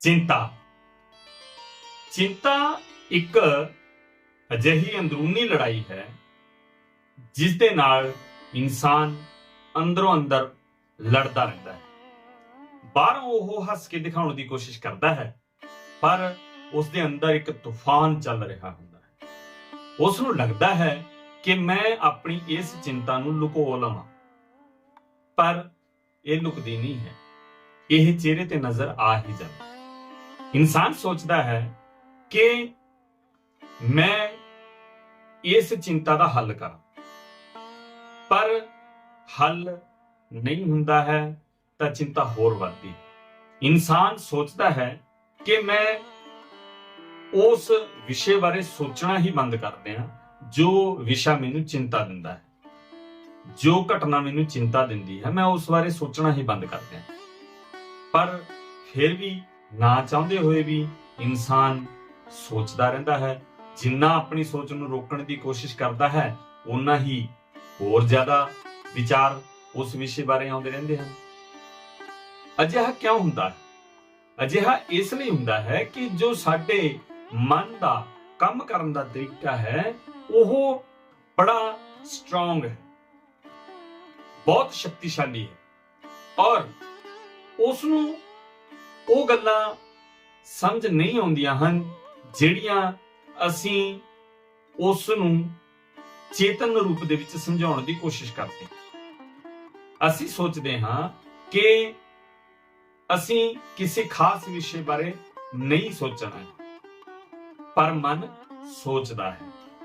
ਚਿੰਤਾ। ਚਿੰਤਾ ਇੱਕ ਅਜਿਹੀ ਅੰਦਰੂਨੀ ਲੜਾਈ ਹੈ, ਜਿਸ ਦੇ ਨਾਲ ਇਨਸਾਨ ਅੰਦਰੋਂ ਅੰਦਰ ਲੜਦਾ ਰਹਿੰਦਾ ਹੈ। ਬਾਹਰੋਂ ਉਹ ਹੱਸ ਕੇ ਦਿਖਾਉਣ ਦੀ ਕੋਸ਼ਿਸ਼ ਕਰਦਾ ਹੈ, ਪਰ ਉਸ ਦੇ ਅੰਦਰ ਇੱਕ ਤੂਫਾਨ ਚੱਲ ਰਿਹਾ ਹੁੰਦਾ ਹੈ। ਉਸ ਨੂੰ ਲੱਗਦਾ ਹੈ ਕਿ ਮੈਂ ਆਪਣੀ ਇਸ ਚਿੰਤਾ ਨੂੰ ਲੁਕੋ ਲਵਾਂ। ਪਰ ਇਹ ਲੁਕਦੀ ਨਹੀਂ ਹੈ। ਇਹ ਚਿਹਰੇ ਤੇ ਨਜ਼ਰ ਆ ਹੀ ਜਾਂਦਾ ਇਨਸਾਨ ਸੋਚਦਾ ਹੈ ਕਿ ਮੈਂ ਇਸ ਚਿੰਤਾ ਦਾ ਹੱਲ ਕਰਾਂ। ਪਰ ਹੱਲ ਨਹੀਂ ਹੁੰਦਾ ਹੈ, ਤਾਂ ਚਿੰਤਾ ਹੋਰ ਵੱਧਦੀ। ਇਨਸਾਨ ਸੋਚਦਾ ਹੈ ਕਿ ਮੈਂ ਉਸ ਵਿਸ਼ੇ ਬਾਰੇ ਸੋਚਣਾ ਹੀ ਬੰਦ ਕਰ ਦਿਆਂ, ਜੋ ਵਿਸ਼ਾ ਮੈਨੂੰ ਚਿੰਤਾ ਦਿੰਦਾ ਹੈ। ਜੋ ਘਟਨਾ ਮੈਨੂੰ ਚਿੰਤਾ ਦਿੰਦੀ ਹੈ, ਮੈਂ ਉਸ ਬਾਰੇ ਸੋਚਣਾ ਹੀ ਬੰਦ ਕਰ ਦਿਆਂ। ਪਰ ਫਿਰ ਵੀ ਨਾ ਚਾਹੁੰਦੇ ਹੋਏ ਵੀ ਇਨਸਾਨ ਸੋਚਦਾ ਰਹਿੰਦਾ ਹੈ, ਜਿੰਨਾ ਆਪਣੀ ਸੋਚ ਨੂੰ ਰੋਕਣ ਦੀ ਕੋਸ਼ਿਸ਼ ਕਰਦਾ ਹੈ ਉਨਾ ਹੀ ਹੋਰ ਜ਼ਿਆਦਾ ਵਿਚਾਰ ਉਸ ਵਿਸ਼ੇ ਬਾਰੇ ਆਉਂਦੇ ਰਹਿੰਦੇ ਹਨ। ਅਜਿਹਾ ਕਿਉਂ ਹੁੰਦਾ ਹੈ? ਅਜਿਹਾ ਇਸ ਲਈ ਹੁੰਦਾ ਹੈ ਕਿ ਜੋ ਸਾਡੇ ਮਨ ਦਾ ਕੰਮ ਕਰਨ ਦਾ ਤਰੀਕਾ ਹੈ, ਉਹ ਬੜਾ ਸਟਰੋਂਗ ਹੈ। ਬਹੁਤ ਸ਼ਕਤੀਸ਼ਾਲੀ ਹੈ। ਔਰ ਉਸ ਨੂੰ ਉਹ ਗੱਲਾਂ ਸਮਝ ਨਹੀਂ ਆਉਂਦੀਆਂ ਹਨ, ਜਿਹੜੀਆਂ ਅਸੀਂ ਉਸ ਨੂੰ ਚੇਤਨ ਰੂਪ ਦੇ ਵਿੱਚ ਸਮਝਾਉਣ ਦੀ ਕੋਸ਼ਿਸ਼ ਕਰਦੇ ਅਸੀਂ ਸੋਚਦੇ ਹਾਂ ਕਿ ਅਸੀਂ ਕਿਸੇ ਖਾਸ ਵਿਸ਼ੇ ਬਾਰੇ ਨਹੀਂ ਸੋਚਣਾ ਪਰ ਮਨ ਸੋਚਦਾ ਹੈ।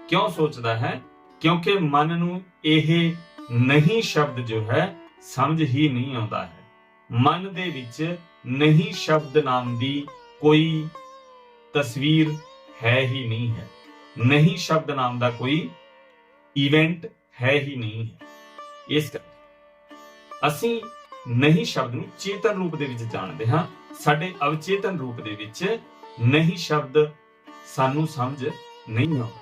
ਕਿਉਂ ਸੋਚਦਾ ਹੈ? ਕਿਉਂਕਿ ਮਨ ਨੂੰ ਇਹ ਨਹੀਂ ਸ਼ਬਦ ਜੋ ਹੈ, ਸਮਝ ਹੀ ਨਹੀਂ ਆਉਂਦਾ ਹੈ। ਮਨ ਦੇ ਵਿੱਚ ਨਹੀਂ ਸ਼ਬਦ ਨਾਮ ਦੀ ਕੋਈ ਤਸਵੀਰ ਹੈ ਹੀ ਨਹੀਂ ਹੈ। ਨਹੀਂ ਸ਼ਬਦ ਨਾਮ ਦਾ ਕੋਈ ਇਵੈਂਟ ਹੈ ਹੀ ਨਹੀਂ ਹੈ। ਇਸ ਕਰਕੇ ਅਸੀਂ ਨਹੀਂ ਸ਼ਬਦ ਨੂੰ ਚੇਤਨ ਰੂਪ ਦੇ ਵਿੱਚ ਜਾਣਦੇ ਹਾਂ। ਸਾਡੇ ਅਵਚੇਤਨ ਰੂਪ ਦੇ ਵਿੱਚ ਨਹੀਂ ਸ਼ਬਦ ਸਾਨੂੰ ਸਮਝ ਨਹੀਂ ਆਉਂਦਾ।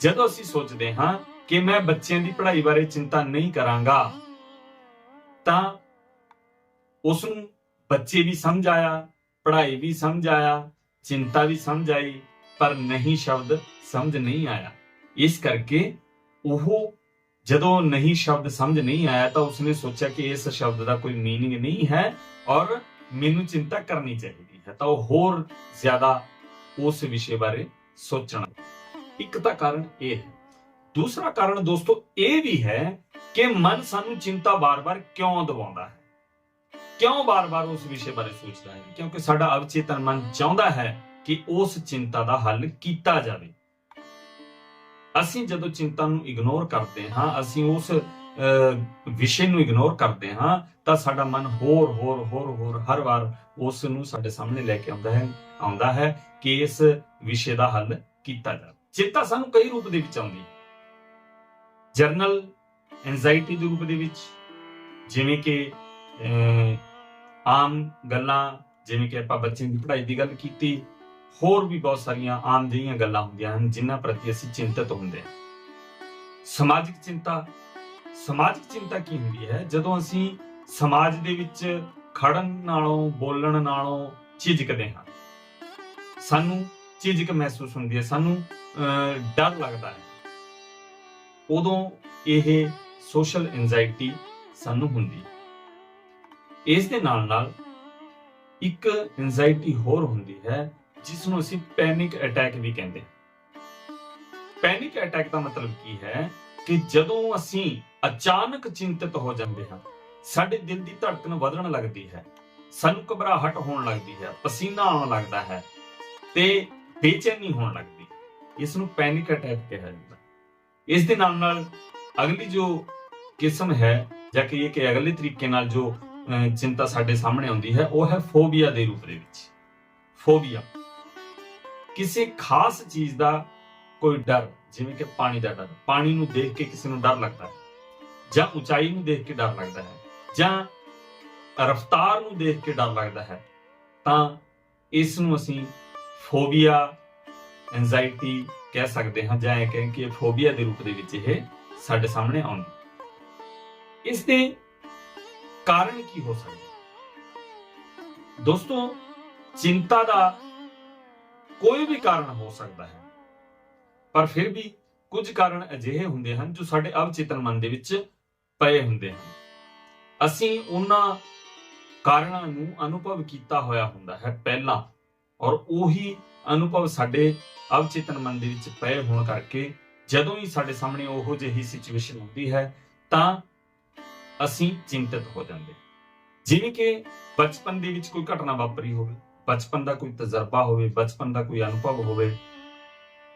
ਜਦੋਂ ਅਸੀਂ ਸੋਚਦੇ ਹਾਂ ਕਿ ਮੈਂ ਬੱਚਿਆਂ ਦੀ ਪੜ੍ਹਾਈ ਬਾਰੇ ਚਿੰਤਾ ਨਹੀਂ ਕਰਾਂਗਾ, ਤਾਂ ਉਸ ਨੂੰ ਬੱਚੇ ਵੀ ਸਮਝ ਆਇਆ ਪੜ੍ਹਾਈ ਵੀ ਸਮਝ ਆਇਆ ਚਿੰਤਾ ਵੀ ਸਮਝ ਆਈ ਪਰ ਨਹੀਂ ਸ਼ਬਦ ਸਮਝ ਨਹੀਂ ਆਇਆ ਇਸ ਕਰਕੇ ਉਹ ਜਦੋਂ ਨਹੀਂ ਸ਼ਬਦ ਸਮਝ ਨਹੀਂ ਆਇਆ ਤਾਂ ਉਸਨੇ ਸੋਚਿਆ ਕਿ ਇਸ ਸ਼ਬਦ ਦਾ ਕੋਈ मीनिंग ਨਹੀਂ ਹੈ ਔਰ ਮੈਨੂੰ ਚਿੰਤਾ ਕਰਨੀ ਚਾਹੀਦੀ ਹੈ ਤਾਂ ਉਹ ਹੋਰ ਜ਼ਿਆਦਾ ਉਸ ਵਿਸ਼ੇ ਬਾਰੇ ਸੋਚਣਾ ਇੱਕ ਤਾਂ ਕਾਰਨ ਇਹ ਹੈ ਦੂਸਰਾ ਕਾਰਨ ਦੋਸਤੋ ਇਹ ਵੀ ਹੈ ਕਿ ਮਨ ਸਾਨੂੰ ਚਿੰਤਾ ਬਾਰ-ਬਾਰ ਕਿਉਂ ਦਿਵਾਉਂਦਾ ਹੈ ਕਿਉਂ ਬਾਰ-ਬਾਰ ਉਸ ਵਿਸ਼ੇ ਬਾਰੇ ਸੋਚਦਾ ਹੈ? ਕਿਉਂਕਿ ਸਾਡਾ ਅਵਚੇਤਨ ਮਨ ਚਾਹੁੰਦਾ ਹੈ ਕਿ ਉਸ ਚਿੰਤਾ ਦਾ ਹੱਲ ਕੀਤਾ ਜਾਵੇ। ਅਸੀਂ ਜਦੋਂ ਚਿੰਤਾ ਨੂੰ ਇਗਨੋਰ ਕਰਦੇ ਹਾਂ ਅਸੀਂ ਉਸ ਅਹ, ਵਿਸ਼ੇ ਨੂੰ ਇਗਨੋਰ ਕਰਦੇ ਹਾਂ ਤਾਂ ਸਾਡਾ ਮਨ ਹੋਰ ਹੋਰ ਹੋਰ ਹੋਰ ਹਰ ਵਾਰ ਉਸ ਨੂੰ ਸਾਡੇ ਸਾਹਮਣੇ ਲੈ ਕੇ ਆਉਂਦਾ ਹੈ ਆਉਂਦਾ ਹੈ ਕਿ ਇਸ ਵਿਸ਼ੇ ਦਾ ਹੱਲ ਕੀਤਾ ਜਾਵੇ। ਚਿੰਤਾ ਸਾਨੂੰ ਕਈ ਰੂਪ ਦੇ ਵਿੱਚ ਆਉਂਦੀ ਹੈ। ਜਰਨਲ ਐਂਜਾਇਟੀ ਦੇ ਰੂਪ ਦੇ ਵਿੱਚ ਜਿਵੇਂ ਕਿ ਅਹ, ਆਮ ਗੱਲਾਂ, ਜਿਵੇਂ ਕਿ ਆਪਾਂ ਬੱਚਿਆਂ ਦੀ ਪੜ੍ਹਾਈ ਦੀ ਗੱਲ ਕੀਤੀ, ਹੋਰ ਵੀ ਬਹੁਤ ਸਾਰੀਆਂ ਆਮ ਜਿਹੀਆਂ ਗੱਲਾਂ ਹੁੰਦੀਆਂ ਹਨ, ਜਿਨ੍ਹਾਂ ਪ੍ਰਤੀ ਅਸੀਂ ਚਿੰਤਤ ਹੁੰਦੇ ਹਾਂ। ਸਮਾਜਿਕ ਚਿੰਤਾ ਸਮਾਜਿਕ ਚਿੰਤਾ ਕੀ ਹੁੰਦੀ ਹੈ? ਜਦੋਂ ਅਸੀਂ ਸਮਾਜ ਦੇ ਵਿੱਚ ਖੜਨ ਨਾਲੋਂ, ਬੋਲਣ ਨਾਲੋਂ ਝਿਜਕਦੇ ਹਾਂ, ਸਾਨੂੰ ਝਿਜਕ ਮਹਿਸੂਸ ਹੁੰਦੀ ਹੈ, ਸਾਨੂੰ ਡਰ ਲੱਗਦਾ ਹੈ। ਉਦੋਂ ਇਹ ਸੋਸ਼ਲ ਐਂਜ਼ਾਈਟੀ ਸਾਨੂੰ ਹੁੰਦੀ ਹੈ। ਇਸ ਦੇ ਨਾਲ ਨਾਲ ਇੱਕ ਐਂਜ਼ਾਈਟੀ ਹੋਰ ਹੁੰਦੀ ਹੈ ਜਿਸ ਨੂੰ ਅਸੀਂ ਪੈਨਿਕ ਅਟੈਕ ਵੀ ਕਹਿੰਦੇ ਪੈਨਿਕ ਅਟੈਕ ਦਾ ਮਤਲਬ ਕੀ ਹੈ ਕਿ ਜਦੋਂ ਅਸੀਂ ਅਚਾਨਕ ਚਿੰਤਤ ਹੋ ਜਾਂਦੇ ਹਾਂ, ਸਾਡੇ ਦਿਲ ਦੀ ਧੜਕਣ ਵਧਣ ਲੱਗਦੀ ਹੈ, ਸਾਨੂੰ ਘਬਰਾਹਟ ਹੋਣ ਲੱਗਦੀ ਹੈ, ਪਸੀਨਾ ਆਉਣ ਲੱਗਦਾ ਹੈ ਤੇ ਬੇਚੈਨੀ ਹੋਣ ਲੱਗਦੀ ਹੈ। ਇਸ ਨੂੰ ਪੈਨਿਕ ਅਟੈਕ ਕਿਹਾ ਜਾਂਦਾ ਹੈ। ਇਸ ਦੇ ਨਾਲ ਨਾਲ ਅਗਲੀ ਜੋ ਕਿਸਮ ਹੈ ਜਾਂ ਕਿ ਇਹ ਕਿ ਅਗਲੇ ਤਰੀਕੇ ਨਾਲ ਜੋ ਚਿੰਤਾ ਸਾਡੇ ਸਾਹਮਣੇ ਆਉਂਦੀ ਹੈ, ਉਹ ਹੈ ਫੋਬੀਆ ਦੇ ਰੂਪ ਦੇ ਵਿੱਚ। ਫੋਬੀਆ। ਕਿਸੇ ਖਾਸ ਚੀਜ਼ ਦਾ ਕੋਈ ਡਰ, ਜਿਵੇਂ ਕਿ ਪਾਣੀ ਦਾ ਡਰ। ਪਾਣੀ ਨੂੰ ਦੇਖ ਕੇ ਕਿਸੇ ਨੂੰ ਡਰ ਲੱਗਦਾ ਹੈ, ਜਾਂ ਉਚਾਈ ਨੂੰ ਦੇਖ ਕੇ ਡਰ ਲੱਗਦਾ ਹੈ, ਜਾਂ ਰਫ਼ਤਾਰ ਨੂੰ ਦੇਖ ਕੇ ਡਰ ਲੱਗਦਾ ਹੈ, ਤਾਂ ਇਸ ਨੂੰ ਅਸੀਂ ਫੋਬੀਆ ਐਂਜਾਇਟੀ ਕਹਿ ਸਕਦੇ ਹਾਂ, ਜਾਂ ਇਹ ਕਹਿ ਕਿ ਫੋਬੀਆ ਦੇ ਰੂਪ ਦੇ ਵਿੱਚ ਇਹ ਸਾਡੇ ਸਾਹਮਣੇ ਆਉਂਦੀ ਇਸ ਦੇ ਕਾਰਨ ਕੀ ਹੋ ਸਕਦਾ ਦੋਸਤੋ, ਚਿੰਤਾ ਦਾ ਕੋਈ ਵੀ ਕਾਰਨ ਹੋ ਸਕਦਾ ਹੈ। ਪਰ ਫਿਰ ਵੀ ਕੁਝ ਕਾਰਨ ਅਜਿਹੇ ਹੁੰਦੇ ਹਨ ਜੋ ਸਾਡੇ ਅਵਚੇਤਨ ਮਨ ਦੇ ਵਿੱਚ ਪਏ ਹੁੰਦੇ ਹਨ। ਅਸੀਂ ਉਹਨਾਂ ਕਾਰਨਾਂ ਨੂੰ ਅਨੁਭਵ ਕੀਤਾ ਹੋਇਆ ਹੁੰਦਾ ਹੈ ਪਹਿਲਾਂ ਔਰ ਉਹੀ ਅਨੁਭਵ ਸਾਡੇ ਅਵਚੇਤਨ ਮਨ ਦੇ ਵਿੱਚ ਪਏ ਹੋਣ ਕਰਕੇ ਜਦੋਂ ਹੀ ਸਾਡੇ ਸਾਹਮਣੇ ਉਹੋ ਜਿਹੀ ਸਿਚੁਏਸ਼ਨ ਹੁੰਦੀ ਹੈ ਤਾਂ ਅਸੀਂ ਚਿੰਤਤ ਹੋ ਜਾਂਦੇ। ਜਿਵੇਂ ਕਿ ਬਚਪਨ ਦੇ ਵਿੱਚ ਕੋਈ ਘਟਨਾ ਵਾਪਰੀ ਹੋਵੇ, ਬਚਪਨ ਦਾ ਕੋਈ ਤਜਰਬਾ ਹੋਵੇ, ਬਚਪਨ ਦਾ ਕੋਈ ਅਨੁਭਵ ਹੋਵੇ,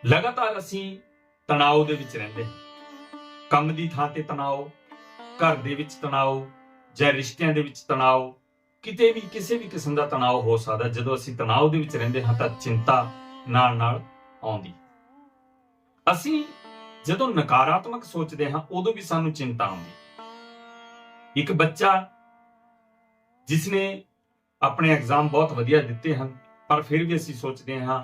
ਲਗਾਤਾਰ ਅਸੀਂ ਤਣਾਅ ਦੇ ਵਿੱਚ ਰਹਿੰਦੇ ਹਾਂ। ਕੰਮ ਦੀ ਥਾਂ ਤੇ ਤਣਾਅ ਘਰ ਦੇ ਵਿੱਚ ਤਣਾਅ ਜਾਂ ਰਿਸ਼ਤਿਆਂ ਦੇ ਵਿੱਚ ਤਣਾਅ ਕਿਤੇ ਵੀ ਕਿਸੇ ਵੀ ਕਿਸਮ ਦਾ ਤਣਾਅ ਹੋ ਸਕਦਾ। ਜਦੋਂ ਅਸੀਂ ਤਣਾਅ ਦੇ ਵਿੱਚ ਰਹਿੰਦੇ ਹਾਂ ਤਾਂ ਚਿੰਤਾ ਨਾਲ ਨਾਲ ਆਉਂਦੀ। ਅਸੀਂ ਜਦੋਂ ਨਕਾਰਾਤਮਕ ਸੋਚਦੇ ਹਾਂ, ਉਦੋਂ ਵੀ ਸਾਨੂੰ ਚਿੰਤਾ ਆਉਂਦੀ। ਇੱਕ ਬੱਚਾ ਜਿਸਨੇ ਆਪਣੇ ਐਗਜ਼ਾਮ ਬਹੁਤ ਵਧੀਆ ਦਿੱਤੇ ਹਨ, ਪਰ ਫਿਰ ਵੀ ਅਸੀਂ ਸੋਚਦੇ ਹਾਂ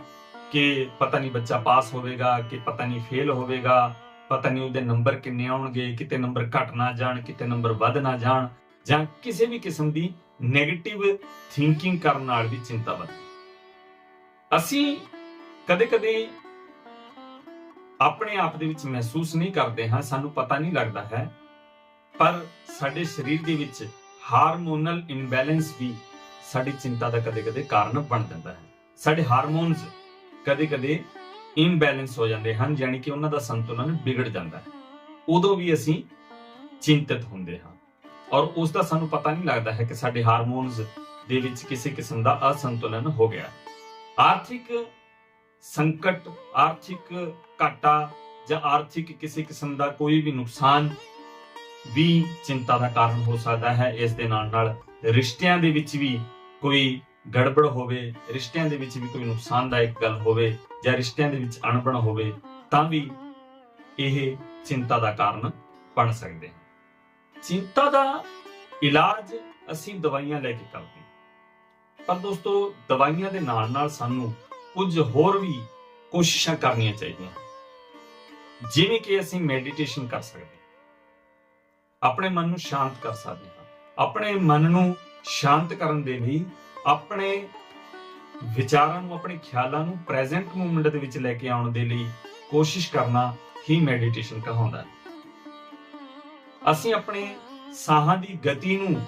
ਕਿ ਪਤਾ ਨਹੀਂ ਬੱਚਾ ਪਾਸ ਹੋਵੇਗਾ, ਕਿ ਪਤਾ ਨਹੀਂ ਫੇਲ ਹੋਵੇਗਾ, ਪਤਾ ਨਹੀਂ ਉਹਦੇ ਨੰਬਰ ਕਿੰਨੇ ਆਉਣਗੇ, ਕਿਤੇ ਨੰਬਰ ਘਟ ਨਾ ਜਾਣ, ਕਿਤੇ ਨੰਬਰ ਵੱਧ ਨਾ ਜਾਣ, ਜਾਂ ਕਿਸੇ ਵੀ ਕਿਸਮ ਦੀ 네ਗੇਟਿਵ ਥਿੰਕਿੰਗ ਕਰਨ ਨਾਲ ਵੀ ਚਿੰਤਾ ਵੱਧਦੀ ਅਸੀਂ ਕਦੇ-ਕਦੇ ਆਪਣੇ ਆਪ ਦੇ ਵਿੱਚ ਮਹਿਸੂਸ ਨਹੀਂ ਕਰਦੇ ਹਾਂ, ਸਾਨੂੰ ਪਤਾ ਨਹੀਂ ਲੱਗਦਾ ਹੈ ਪਰ ਸਾਡੇ ਸਰੀਰ ਦੇ ਵਿੱਚ ਹਾਰਮੋਨਲ ਇੰਬੈਲੈਂਸ ਵੀ ਸਾਡੀ ਚਿੰਤਾ ਦਾ ਕਦੇ-ਕਦੇ ਕਾਰਨ ਬਣ ਜਾਂਦਾ ਹੈ। ਸਾਡੇ ਹਾਰਮੋਨਸ ਕਦੇ-ਕਦੇ ਇੰਬੈਲੈਂਸ ਹੋ ਜਾਂਦੇ ਹਨ, ਯਾਨੀ ਕਿ ਉਹਨਾਂ ਦਾ ਸੰਤੁਲਨ ਵਿਗੜ ਜਾਂਦਾ ਹੈ। ਉਦੋਂ ਵੀ ਅਸੀਂ ਚਿੰਤਤ ਹੁੰਦੇ ਹਾਂ ਔਰ ਉਸ ਦਾ ਸਾਨੂੰ ਪਤਾ ਨਹੀਂ ਲੱਗਦਾ ਹੈ ਕਿ ਸਾਡੇ ਹਾਰਮੋਨਸ ਦੇ ਵਿੱਚ ਕਿਸੇ ਕਿਸਮ ਦਾ ਅਸੰਤੁਲਨ ਹੋ ਗਿਆ ਆਰਥਿਕ ਸੰਕਟ, ਆਰਥਿਕ ਘਾਟਾ ਜਾਂ ਆਰਥਿਕ ਕਿਸੇ ਕਿਸਮ ਦਾ ਕੋਈ ਵੀ ਨੁਕਸਾਨ ਵੀ ਚਿੰਤਾ ਦਾ ਕਾਰਨ ਹੋ ਸਕਦਾ ਹੈ ਇਸ ਦੇ ਨਾਲ ਨਾਲ ਰਿਸ਼ਤਿਆਂ ਦੇ ਵਿੱਚ ਵੀ ਕੋਈ ਗੜਬੜ ਹੋਵੇ, ਰਿਸ਼ਤਿਆਂ ਦੇ ਵਿੱਚ ਵੀ ਕੋਈ ਨੁਕਸਾਨਦਾਇਕ ਗੱਲ ਹੋਵੇ ਜਾਂ ਰਿਸ਼ਤਿਆਂ ਦੇ ਵਿੱਚ ਅਣਬਣ ਹੋਵੇ, ਤਾਂ ਵੀ ਇਹ ਚਿੰਤਾ ਦਾ ਕਾਰਨ ਬਣ ਸਕਦੇ ਹਨ। ਚਿੰਤਾ ਦਾ ਇਲਾਜ ਅਸੀਂ ਦਵਾਈਆਂ ਲੈ ਕੇ ਕਰਦੇ ਪਰ ਦੋਸਤੋ, ਦਵਾਈਆਂ ਦੇ ਨਾਲ ਨਾਲ ਸਾਨੂੰ ਕੁਝ ਹੋਰ ਵੀ ਕੋਸ਼ਿਸ਼ਾਂ ਕਰਨੀਆਂ ਚਾਹੀਦੀਆਂ ਜਿਵੇਂ ਕਿ ਅਸੀਂ ਮੈਡੀਟੇਸ਼ਨ ਕਰ ਸਕਦੇ ਆਪਣੇ ਮਨ ਨੂੰ ਸ਼ਾਂਤ ਕਰ ਸਕਦੇ ਹਾਂ। ਆਪਣੇ ਮਨ ਨੂੰ ਸ਼ਾਂਤ ਕਰਨ ਦੇ ਲਈ ਆਪਣੇ ਵਿਚਾਰਾਂ ਨੂੰ, ਆਪਣੇ ਖਿਆਲਾਂ ਨੂੰ ਪ੍ਰੈਜ਼ੈਂਟ ਮੂਮੈਂਟ ਦੇ ਵਿੱਚ ਲੈ ਕੇ ਆਉਣ ਦੇ ਲਈ ਕੋਸ਼ਿਸ਼ ਕਰਨਾ ਹੀ ਮੈਡੀਟੇਸ਼ਨ ਕਹਾਉਂਦਾ ਹੈ। ਅਸੀਂ ਆਪਣੇ ਸਾਹਾਂ ਦੀ ਗਤੀ ਨੂੰ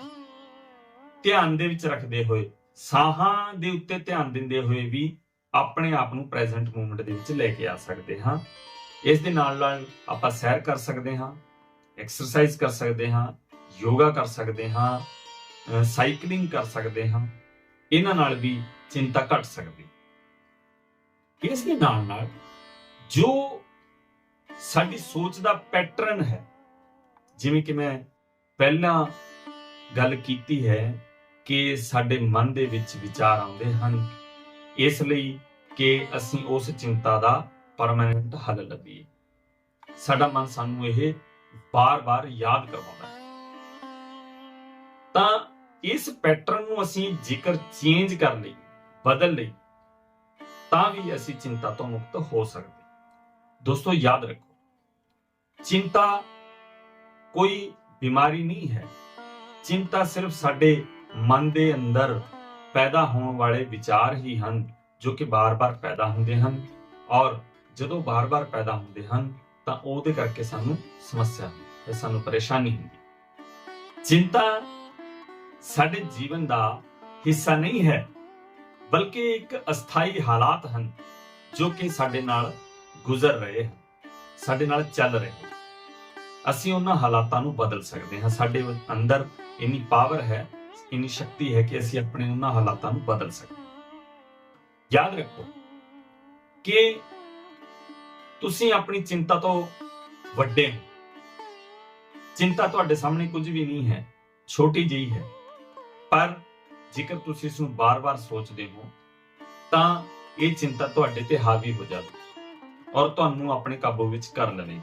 ਧਿਆਨ ਦੇ ਵਿੱਚ ਰੱਖਦੇ ਹੋਏ, ਸਾਹਾਂ ਦੇ ਉੱਤੇ ਧਿਆਨ ਦਿੰਦੇ ਹੋਏ ਵੀ ਆਪਣੇ ਆਪ ਨੂੰ ਪ੍ਰੈਜ਼ੈਂਟ ਮੂਮੈਂਟ ਦੇ ਵਿੱਚ ਲੈ ਕੇ ਆ ਸਕਦੇ ਹਾਂ। ਇਸ ਦੇ ਨਾਲ ਨਾਲ ਆਪਾਂ ਸੈਰ ਕਰ ਸਕਦੇ ਹਾਂ। ਐਕਸਰਸਾਈਜ਼ ਕਰ ਸਕਦੇ ਹਾਂ ਯੋਗਾ ਕਰ ਸਕਦੇ ਹਾਂ ਸਾਈਕਲਿੰਗ ਕਰ ਸਕਦੇ ਹਾਂ, ਇਹਨਾਂ ਨਾਲ ਵੀ ਚਿੰਤਾ ਘਟ ਸਕਦੀ ਇਸ ਦੇ ਨਾਲ ਨਾਲ ਜੋ ਸਾਡੀ ਸੋਚ ਦਾ ਪੈਟਰਨ ਹੈ, ਜਿਵੇਂ ਕਿ ਮੈਂ ਪਹਿਲਾਂ ਗੱਲ ਕੀਤੀ ਹੈ ਕਿ ਸਾਡੇ ਮਨ ਦੇ ਵਿੱਚ ਵਿਚਾਰ ਆਉਂਦੇ ਹਨ, ਇਸ ਲਈ ਕਿ ਅਸੀਂ ਉਸ ਚਿੰਤਾ ਦਾ ਪਰਮਾਨੈਂਟ ਹੱਲ ਲੱਭੀਏ। ਸਾਡਾ ਮਨ ਸਾਨੂੰ ਇਹ ਬਾਰ-ਬਾਰ ਯਾਦ ਕਰਵਾਉਂਦਾ ਤਾਂ ਇਸ ਪੈਟਰਨ ਨੂੰ ਅਸੀਂ ਜੇਕਰ ਚੇਂਜ ਕਰ ਲਈ ਬਦਲ ਲਈ, ਤਾਂ ਵੀ ਅਸੀਂ ਚਿੰਤਾ ਤੋਂ ਮੁਕਤ ਹੋ ਸਕਦੇ ਦੋਸਤੋ, ਯਾਦ ਰੱਖੋ, ਚਿੰਤਾ ਕੋਈ ਬਿਮਾਰੀ ਨਹੀਂ ਹੈ। ਚਿੰਤਾ ਸਿਰਫ ਸਾਡੇ ਮਨ ਦੇ ਅੰਦਰ ਪੈਦਾ ਹੋਣ ਵਾਲੇ ਵਿਚਾਰ ਹੀ ਹਨ, ਜੋ ਕਿ ਬਾਰ-ਬਾਰ ਪੈਦਾ ਹੁੰਦੇ ਹਨ ਔਰ ਜਦੋਂ ਬਾਰ-ਬਾਰ ਪੈਦਾ ਹੁੰਦੇ ਹਨ ਤਾਂ ਉਹਦੇ ਕਰਕੇ ਸਾਨੂੰ ਸਮੱਸਿਆ ਹੁੰਦੀ ਸਾਨੂੰ ਪਰੇਸ਼ਾਨੀ ਹੁੰਦੀ ਚਿੰਤਾ ਸਾਡੇ ਜੀਵਨ ਦਾ ਹਿੱਸਾ ਨਹੀਂ ਹੈ, ਬਲਕਿ ਇੱਕ ਅਸਥਾਈ ਹਾਲਾਤ ਹਨ ਜੋ ਕਿ ਸਾਡੇ ਨਾਲ ਗੁਜ਼ਰ ਰਹੇ ਹਨ, ਸਾਡੇ ਨਾਲ ਚੱਲ ਰਹੇ ਹਨ। ਅਸੀਂ ਉਹਨਾਂ ਹਾਲਾਤਾਂ ਨੂੰ ਬਦਲ ਸਕਦੇ ਹਾਂ। ਸਾਡੇ ਅੰਦਰ ਇੰਨੀ ਪਾਵਰ ਹੈ, ਇੰਨੀ ਸ਼ਕਤੀ ਹੈ ਕਿ ਅਸੀਂ ਆਪਣੇ ਉਹਨਾਂ ਹਾਲਾਤਾਂ ਨੂੰ ਬਦਲ ਸਕਦੇ ਹਾਂ। ਯਾਦ ਰੱਖੋ ਕਿ ਤੁਸੀਂ ਆਪਣੀ ਚਿੰਤਾ ਤੋਂ ਵੱਡੇ ਹੋ। ਚਿੰਤਾ ਤੁਹਾਡੇ ਸਾਹਮਣੇ ਕੁਝ ਵੀ ਨਹੀਂ ਹੈ, ਛੋਟੀ ਜਿਹੀ ਹੈ। ਪਰ ਜੇਕਰ ਤੁਸੀਂ ਇਸ ਨੂੰ ਬਾਰ-ਬਾਰ ਸੋਚਦੇ ਹੋ, ਤਾਂ ਇਹ ਚਿੰਤਾ ਤੁਹਾਡੇ ਤੇ ਹਾਵੀ ਹੋ ਜਾਵੇ ਔਰ ਤੁਹਾਨੂੰ ਆਪਣੇ ਕਾਬੂ ਵਿੱਚ ਕਰ ਲਵੇ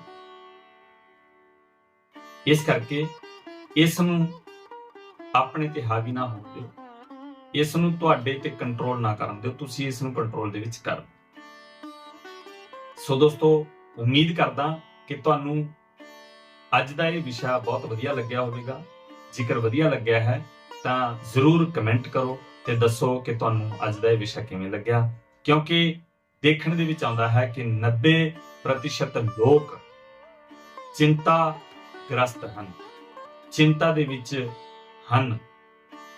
ਇਸ ਕਰਕੇ ਇਸ ਨੂੰ ਆਪਣੇ ਤੇ ਹਾਵੀ ਨਾ ਹੋਣ ਦਿਓ। ਇਸ ਨੂੰ ਤੁਹਾਡੇ ਤੇ ਕੰਟਰੋਲ ਨਾ ਕਰਨ ਦਿਓ। ਤੁਸੀਂ ਇਸ ਨੂੰ ਕੰਟਰੋਲ ਦੇ ਵਿੱਚ ਕਰੋ ਸੋ ਦੋਸਤੋ, ਉਮੀਦ ਕਰਦਾ ਕਿ ਤੁਹਾਨੂੰ ਅੱਜ ਦਾ ਇਹ ਵਿਸ਼ਾ ਬਹੁਤ ਵਧੀਆ ਲੱਗਿਆ ਹੋਵੇਗਾ। ਜੇਕਰ ਵਧੀਆ ਲੱਗਿਆ ਹੈ, ਤਾਂ ਜ਼ਰੂਰ ਕਮੈਂਟ ਕਰੋ ਤੇ ਦੱਸੋ ਕਿ ਤੁਹਾਨੂੰ ਅੱਜ ਦਾ ਇਹ ਵਿਸ਼ਾ ਕਿਵੇਂ ਲੱਗਿਆ। ਕਿਉਂਕਿ ਦੇਖਣ ਦੇ ਵਿੱਚ ਆਉਂਦਾ ਹੈ ਕਿ 90% ਲੋਕ ਚਿੰਤਾ ਗ੍ਰਸਤ ਹਨ। ਚਿੰਤਾ ਦੇ ਵਿੱਚ ਹਨ।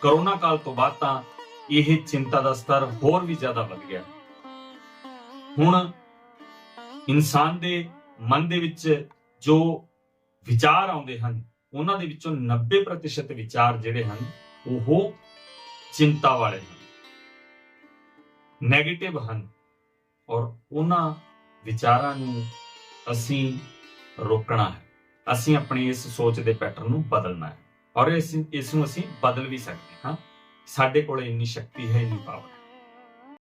ਕਰੋਨਾ ਕਾਲ ਤੋਂ ਬਾਅਦ ਤਾਂ ਇਹ ਚਿੰਤਾ ਦਾ ਸਤਰ ਹੋਰ ਵੀ ਜ਼ਿਆਦਾ ਵੱਧ ਗਿਆ। ਹੁਣ ਇਨਸਾਨ ਦੇ ਮਨ ਦੇ ਵਿੱਚ ਜੋ ਵਿਚਾਰ ਆਉਂਦੇ ਹਨ, ਉਹਨਾਂ ਦੇ ਵਿੱਚੋਂ 90% ਵਿਚਾਰ ਜਿਹੜੇ ਹਨ, ਉਹ ਚਿੰਤਾ ਵਾਲੇ ਹਨ। 네ਗੇਟਿਵ ਹਨ ਔਰ ਉਹਨਾਂ ਵਿਚਾਰਾਂ ਨੂੰ ਅਸੀਂ ਰੋਕਣਾ ਹੈ। ਅਸੀਂ ਆਪਣੀ ਇਸ ਸੋਚ ਦੇ ਪੈਟਰਨ ਨੂੰ ਬਦਲਣਾ ਹੈ। ਔਰ ਇਸ ਇਸ ਨੂੰ ਅਸੀਂ ਬਦਲ ਵੀ ਸਕਦੇ ਹਾਂ। ਸਾਡੇ ਕੋਲ ਇੰਨੀ ਸ਼ਕਤੀ ਹੈ, ਇੰਨੀ ਪਾਵਰ